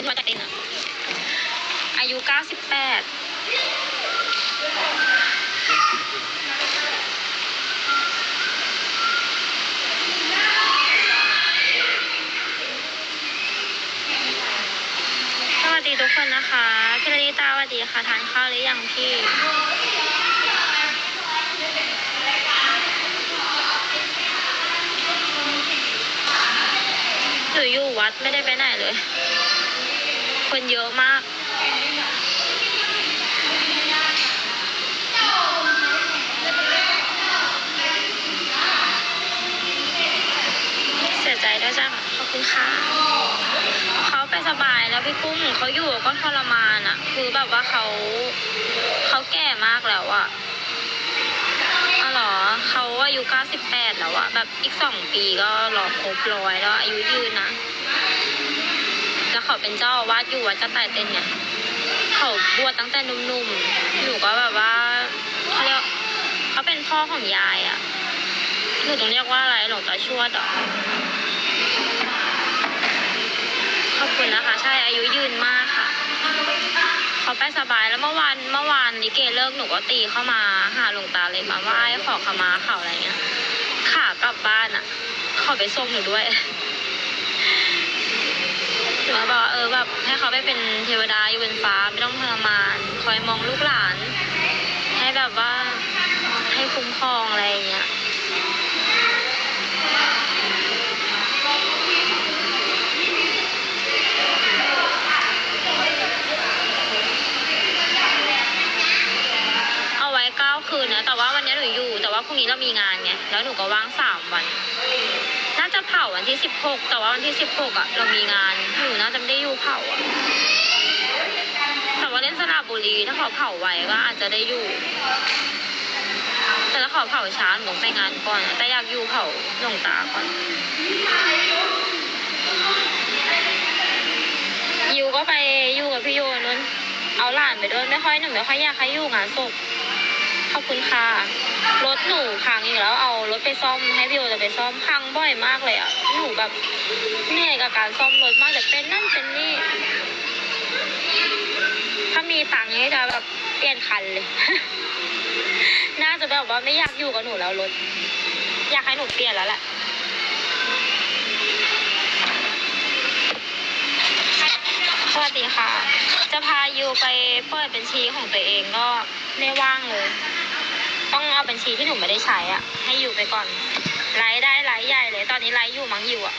คือมาจากเต็นอะอายุเก้าสิบแปดสวัสดีทุกคนนะคะพี่ลลิตาสวัสดีค่ะทานข้าวหรือยังพี่หนูอยู่วัดไม่ได้ไปไหนเลย คนเยอะมาก เสียใจด้วยจ้ะขอบคุณค่ะเขาไปสบายแล้วพี่กุ้งเขาอยู่ก็ทรมานอะ่ะคือแบบว่าเขาเขาแก่มากแล้วอะ่ะอ๋อเหรอเขาอายุ 98 แล้วอะแบบอีกสองปีก็รอครบร้อยแล้วอายุยืนนะ เขาเป็นเจ้าอาวาดอยู่วัดจ้าแต่เต้นเนี่ย เขาบวชตั้งแต่หนุ่มๆ หนูก็แบบว่าเขาเรียกเขาเป็นพ่อของยายอะ่ะหนูต้องเรียกว่าอะไรหลวงตาชวดเหรอขอบคุณนะคะ ใช่อายุยืนมากค่ะเขาไปสบายแล้วเมื่อวานเมื่อวานลิเกเลิกหนูก็ตีเข้ามาหาหลวงตาเลยมาไหว้ขอขมาเขาอะไรเงี้ยขากลับบ้านอะเขาไปส่งหนูด้วย หนูก็บอกว่าเออแบบให้เขาไปเป็นเทวดาอยู่บนฟ้าไม่ต้องทรมาน คอยมองลูกหลาน ให้แบบว่าให้คุ้มครองอะไรอย่างเงี้ยเอาไว้เก้าคืนนะแต่ว่าวันนี้หนูอยู่ แต่ว่าพรุ่งนี้เรามีงานไงแล้วหนูก็ว่างสามวันาจะเผาวันที่สิบหกแต่ว่าวันที่สิบหกอะ เรามีงานหนูน่าจะไม่ได้อยู่เผาอะ แต่ว่าเล่นสระบุรีถ้าเขาเผาไว้ก็อาจจะได้อยู่ แต่ถ้าเขาเผาช้าหนูไปงานก่อน แต่อยากอยู่เผาหลวงตาก่อนยูก็ไปอยู่กับพี่โยนุนเอาหลานไปด้วยไม่ค่อยหนูไม่ค่อยอยากให้อยู่งานศพขอบคุณค่ะรถหนูพังอีกแล้ว ถไปซ่อมให้พี่โยจะไปซ่อมพังบ่อยมากเลยอะหนูแบบเหนื่อยกับการซ่อมรถมากแต่เป็นนั่นเป็นนี่ ถ้ามีตังค์นี่จะแบบเปลี่ยนคันเลย น่าจะแบบว่าไม่อยากอยู่กับหนูแล้วรถ อยากให้หนูเปลี่ยนแล้วแหละสวัสดีค่ะ จะพายูไปเปิดบัญชีของตัวเองก็ไม่ว่างเลย ต้องเอาบัญชีที่หนูไม่ได้ใช้อะ ให้อยู่ไปก่อนไลฟ์ได้ไลฟ์ใหญ่เลย ตอนนี้ไลฟ์อยู่มั้งอยู่อะ